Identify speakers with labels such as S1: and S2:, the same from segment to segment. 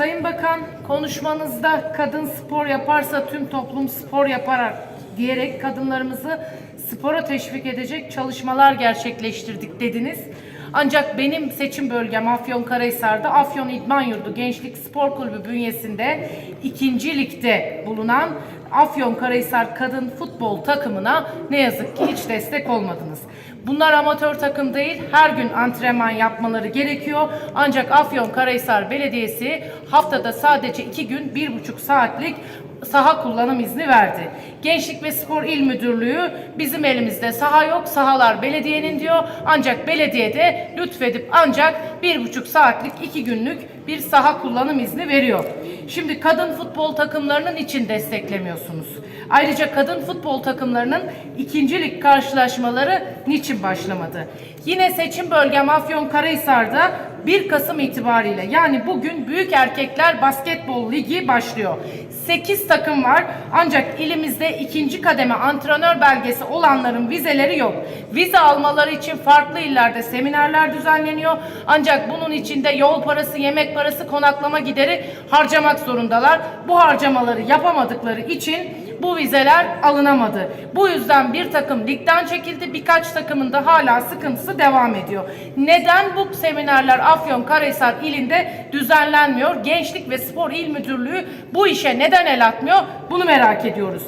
S1: Sayın Bakan konuşmanızda kadın spor yaparsa tüm toplum spor yapar diyerek kadınlarımızı spora teşvik edecek çalışmalar gerçekleştirdik dediniz. Ancak benim seçim bölgem Afyonkarahisar'da Afyon İdman Yurdu Gençlik Spor Kulübü bünyesinde ikinci ligde bulunan Afyonkarahisar Kadın Futbol takımına ne yazık ki hiç destek olmadınız. Bunlar amatör takım değil, her gün antrenman yapmaları gerekiyor. Ancak Afyonkarahisar Belediyesi haftada sadece iki gün bir buçuk saatlik saha kullanım izni verdi. Gençlik ve Spor İl Müdürlüğü bizim elimizde saha yok, sahalar belediyenin diyor. Ancak belediye de lütfedip ancak bir buçuk saatlik iki günlük bir saha kullanım izni veriyor. Şimdi kadın futbol takımlarının için desteklemiyorsunuz. Ayrıca kadın futbol takımlarının ikinci lig karşılaşmaları niçin başlamadı? Yine seçim bölgem Afyonkarahisar'da 1 Kasım itibariyle yani bugün Büyük Erkekler Basketbol Ligi başlıyor. 8 takım var ancak ilimizde ikinci kademe antrenör belgesi olanların vizeleri yok. Vize almaları için farklı illerde seminerler düzenleniyor. Ancak bunun içinde yol parası, yemek parası, konaklama gideri harcamak zorundalar. Bu harcamaları yapamadıkları için bu vizeler alınamadı. Bu yüzden bir takım ligden çekildi. Birkaç takımın da hala sıkıntısı devam ediyor. Neden bu seminerler Afyonkarahisar ilinde düzenlenmiyor? Gençlik ve Spor İl Müdürlüğü bu işe neden el atmıyor? Bunu merak ediyoruz.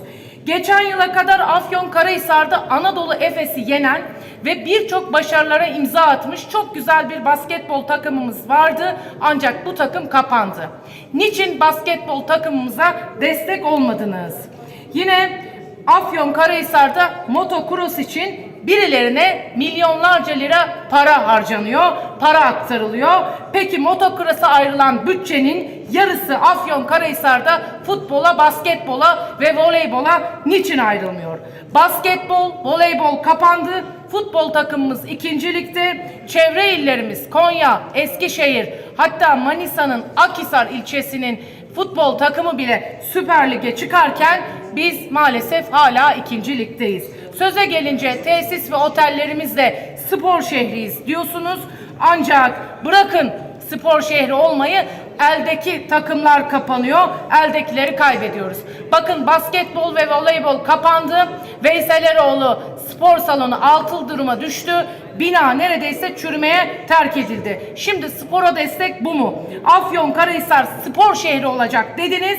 S1: Geçen yıla kadar Afyonkarahisar'da Anadolu Efes'i yenen ve birçok başarılara imza atmış çok güzel bir basketbol takımımız vardı. Ancak bu takım kapandı. Niçin basketbol takımımıza destek olmadınız? Yine Afyonkarahisar'da motocross için birilerine milyonlarca lira para harcanıyor, para aktarılıyor. Peki motocross'a ayrılan bütçenin yarısı Afyonkarahisar'da futbola, basketbola ve voleybola niçin ayrılmıyor? Basketbol, voleybol kapandı. Futbol takımımız ikinci ligde. Çevre illerimiz Konya, Eskişehir hatta Manisa'nın Akhisar ilçesinin futbol takımı bile Süper Lig'e çıkarken biz maalesef hala ikinci ligdeyiz. Söze gelince tesis ve otellerimizde spor şehriyiz diyorsunuz. Ancak bırakın spor şehri olmayı eldeki takımlar kapanıyor. Eldekileri kaybediyoruz. Bakın basketbol ve voleybol kapandı. Veysel Eroğlu spor salonu altıl duruma düştü. Bina neredeyse çürümeye terk edildi. Şimdi spora destek bu mu? Afyonkarahisar spor şehri olacak dediniz.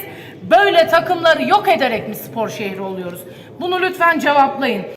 S1: Böyle takımları yok ederek mi spor şehri oluyoruz? Bunu lütfen cevaplayın.